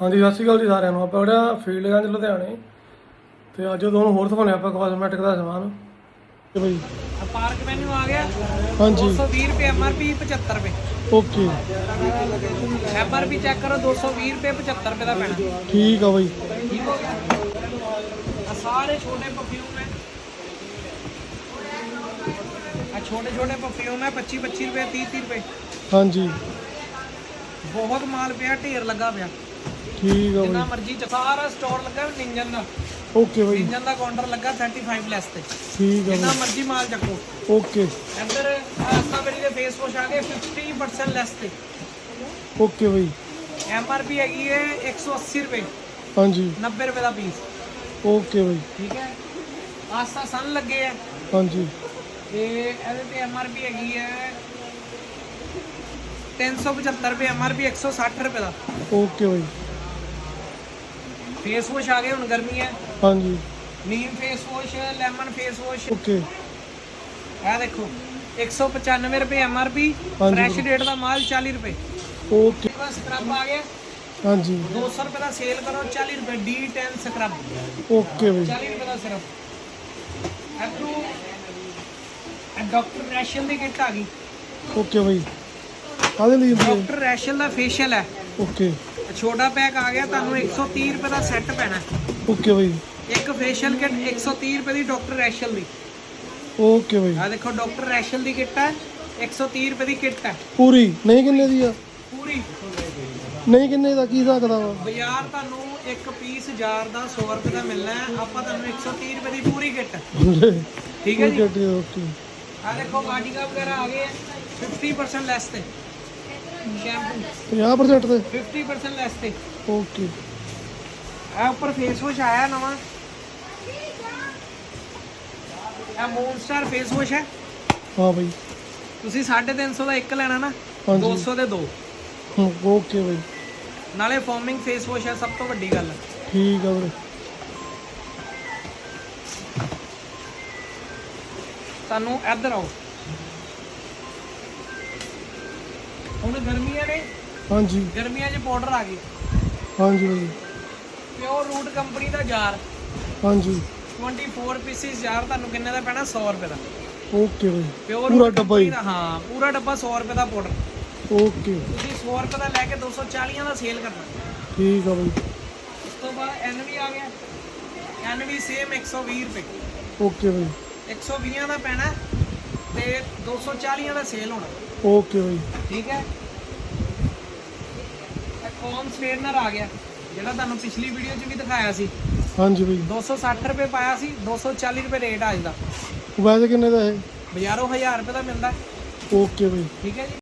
ਹਾਂਜੀ ਸਤਿ ਸ਼੍ਰੀ ਅਕਾਲ ਜੀ ਸਾਰਿਆਂ ਨੂੰ। ਆਪਾਂ ਜਿਹੜਾ ਫੀਲਡਗੰਜ ਲੁਧਿਆਣੇ ਤੇ ਅੱਜ ਤੁਹਾਨੂੰ ਹੋਰ ਦਿਖਾਉਣੇ ਆਪਾਂ ਕਾਸਮੈਟਿਕ ਦਾ ਸਮਾਨ। ਤੇ ਬਈ ਆ ਪਾਰਕ ਮੈਨੂ ਆ ਗਿਆ। ਹਾਂਜੀ। 220 ਰੁਪਏ ਐਮਆਰਪੀ 75 ਰੁਪਏ। ਓਕੇ। ਐਮਆਰਪੀ ਚੈੱਕ ਕਰੋ 220 ਰੁਪਏ 75 ਰੁਪਏ ਦਾ ਪੈਣਾ। ਠੀਕ ਆ ਬਈ। ਠੀਕ ਹੋ ਗਿਆ? ਆ ਸਾਰੇ ਛੋਟੇ ਪਰਫਿਊਮ ਹੈ। ਆ ਛੋਟੇ ਛੋਟੇ ਪਰਫਿਊਮ ਹੈ 25 25 ਰੁਪਏ 30 30 ਰੁਪਏ। ਹਾਂਜੀ। ਬਹੁਤ ਮਾਲ ਪਿਆ ਢੇਰ ਲੱਗਾ ਪਿਆ। ਠੀਕ ਆ ਜਿੰਨਾ ਬਈ। ਮਰਜ਼ੀ ਚ- ਸਾਰਾ ਸਟੋਰ ਲੱਗਾ ਨਿੰਜਨ ਦਾ। ਓਕੇ ਬਈ। ਨਿੰਜਨ ਦਾ ਕਾਊਂਟਰ ਲੱਗਾ 35 ਲੈਸ ਤੇ। ਠੀਕ ਆ ਜਿੰਨਾ ਮਰਜ਼ੀ ਮਾਲ ਚੱਕੋ। ਬਈ ਓਕੇ ਇੱਧਰ ਆਸਟਾਬੇਰੀ ਦੇ ਫੇਸ ਵਾਸ਼ ਆ ਗਏ 50% ਲੈਸ ਤੇ। ਓਕੇ ਬਈ। ਐਮਆਰਪੀ ਹੈਗੀ ਹੈ 180 ਰੁਪਏ। ਹਾਂਜੀ। 90 ਰੁਪਏ ਦਾ ਪੀਸ ਓਕੇ ਬਈ। ਠੀਕ ਹੈ। ਆਸਤਾ ਸਨ ਲੱਗੇ ਆ। ਹਾਂਜੀ। ਤੇ ਇਹਦੇ ਤੇ ਐਮਆਰਪੀ ਹੈਗੀ ਹੈ 375 ਰੁਪਏ। ਐਮਆਰਪੀ 160 ਰੁਪਏ ਦਾ। ਓਕੇ ਬਈ। ਫੇਸ ਵਾਸ਼ ਆ ਗਏ ਹੁਣ ਗਰਮੀ ਹੈ। ਹਾਂਜੀ। Neem face wash lemon face wash okay ਇਹ ਦੇਖੋ 195 ਰੁਪਏ ਐਮਆਰਪੀ ਹਾਂਜੀ ਫਰੈਸ਼ ਬਰੋ। ਡੇਟ ਦਾ ਮਾਲ 40 ਰੁਪਏ। ਓਕੇ ਬਸ ਸਕਰਬ ਆ ਗਿਆ। ਹਾਂਜੀ। 200 ਰੁਪਏ ਦਾ ਸੇਲ ਕਰੋ 40 ਰੁਪਏ D10 ਸਕਰਬ ਓਕੇ ਬਈ। 40 ਰੁਪਏ ਦਾ ਸਿਰਫ। ਇਹ ਡਾਕਟਰ ਰੈਸ਼ਲ ਦੀ ਕਿੱਟ ਆ ਗਈ। ਓਕੇ ਬਈ। ਕਾਹਦੇ ਲਈ ਡਾਕਟਰ ਰੈਸ਼ਲ ਦਾ ਫੇਸ਼ੀਅਲ ਹੈ। ਓਕੇ ਛੋਟਾ ਪੈਕ ਆ ਗਿਆ ਤੁਹਾਨੂੰ 130 ਰੁਪਏ ਦਾ ਸੈੱਟ ਪੈਣਾ। ਓਕੇ ਬਈ। ਇੱਕ ਫੇਸ਼ੀਅਲ ਕਿੱਟ 130 ਰੁਪਏ ਦੀ ਡਾਕਟਰ ਰੈਸ਼ਲ ਦੀ। ਓਕੇ ਬਈ। ਆ ਦੇਖੋ ਡਾਕਟਰ ਰੈਸ਼ਲ ਦੀ ਕਿੱਟ ਹੈ 130 ਰੁਪਏ ਦੀ ਕਿੱਟ ਹੈ। ਪੂਰੀ? ਨਹੀਂ ਕਿੰਨੇ ਦੀ ਆ? ਪੂਰੀ। ਨਹੀਂ ਕਿੰਨੇ ਦਾ? ਕੀ ਸਕਦਾ ਵਾ ਬਾਜ਼ਾਰ ਤੁਹਾਨੂੰ ਇੱਕ ਪੀਸ ਹਜ਼ਾਰ ਦਾ 100 ਰੁਪਏ ਦਾ ਮਿਲਣਾ ਹੈ। ਆਪਾਂ ਤੁਹਾਨੂੰ 130 ਰੁਪਏ ਦੀ ਪੂਰੀ ਕਿੱਟ ਠੀਕ ਹੈ ਜੀ? ਓਕੇ ਆ ਦੇਖੋ ਵਾਟਿਕਾ ਵਗੈਰਾ ਆ ਗਏ ਹੈ। 50% ਲੈਸ ਤੇ। ਸ਼ੈਂਪੂ 50% ਤੇ? 50% ਲੈਸ ਤੇ। ਓਕੇ ਆ ਉੱਪਰ ਫੇਸ ਵਾਸ਼ ਆਇਆ ਨਵਾਂ। ਇਹ ਮੂਨ ਸਟਾਰ ਫੇਸ ਵਾਸ਼ ਹੈ। ਹਾਂ ਬਈ। ਤੁਸੀਂ 350 ਦਾ ਇੱਕ ਲੈਣਾ ਨਾ ਹਾਂਜੀ। 200 ਦੇ ਦੋ। ਓਕੇ ਬਈ। ਨਾਲੇ ਫੋਮਿੰਗ ਫੇਸ ਵਾਸ਼ ਹੈ ਸਭ ਤੋਂ ਵੱਡੀ ਗੱਲ। ਠੀਕ ਆ ਵੀਰੇ। ਤੁਹਾਨੂੰ ਇੱਧਰ ਆਓ। ਹੁਣ ਗਰਮੀਆਂ ਨੇ ਹਾਂਜੀ। ਗਰਮੀਆਂ 'ਚ ਪਾਊਡਰ ਆ ਗਏ ਹਾਂਜੀ ਬਈ ਪਿਓਰ ਰੂਟ ਕੰਪਨੀ ਦਾ ਜਾਰ ਹਾਂਜੀ। 24 ਪੀਸਿਸ ਜਾਰ ਤੁਹਾਨੂੰ ਕਿੰਨੇ ਦਾ ਪੈਣਾ? 100 ਰੁਪਏ ਦਾ। ਓਕੇ ਬਈ। ਪਿਓਰ ਪੂਰਾ ਡੱਬਾ ਹੀ। ਹਾਂ ਪੂਰਾ ਡੱਬਾ 100 ਰੁਪਏ ਦਾ ਪਾਊਡਰ ਓਕੇ ਤੁਸੀਂ 100 ਰੁਪਏ ਦਾ ਲੈ ਕੇ 240 ਦਾ ਸੇਲ ਕਰਨਾ। ਠੀਕ ਆ ਬਈ। ਉਸ ਤੋਂ ਬਾਅਦ ਐਨਵੀ ਆ ਗਿਆ। ਐਨਵੀ ਸੇਮ 120 ਰੁਪਏ। ਓਕੇ ਬਈ। 120 ਦਾ ਪੈਣਾ। ਤੇ 240 ਦਾ ਸੇਲ ਹੋਣਾ। ਓਕੇ ਬਈ ਠੀਕ ਹੈ ਕੌਮ ਸਟ੍ਰੇਟਨਰ ਆ ਗਿਆ ਜਿਹੜਾ ਤੁਹਾਨੂੰ ਪਿਛਲੀ ਵੀਡੀਓ 'ਚ ਵੀ ਦਿਖਾਇਆ ਸੀ ਹਾਂਜੀ ਬਈ 260 ਰੁਪਏ ਪਾਇਆ ਸੀ 240 ਰੁਪਏ ਰੇਟ ਆ ਅੱਜ ਦਾ ਵੈਸੇ ਕਿੰਨੇ ਦਾ ਇਹ ਬਾਜ਼ਾਰੋਂ 1000 ਰੁਪਏ ਦਾ ਮਿਲਦਾ ਓਕੇ ਬਈ ਠੀਕ ਹੈ ਜੀ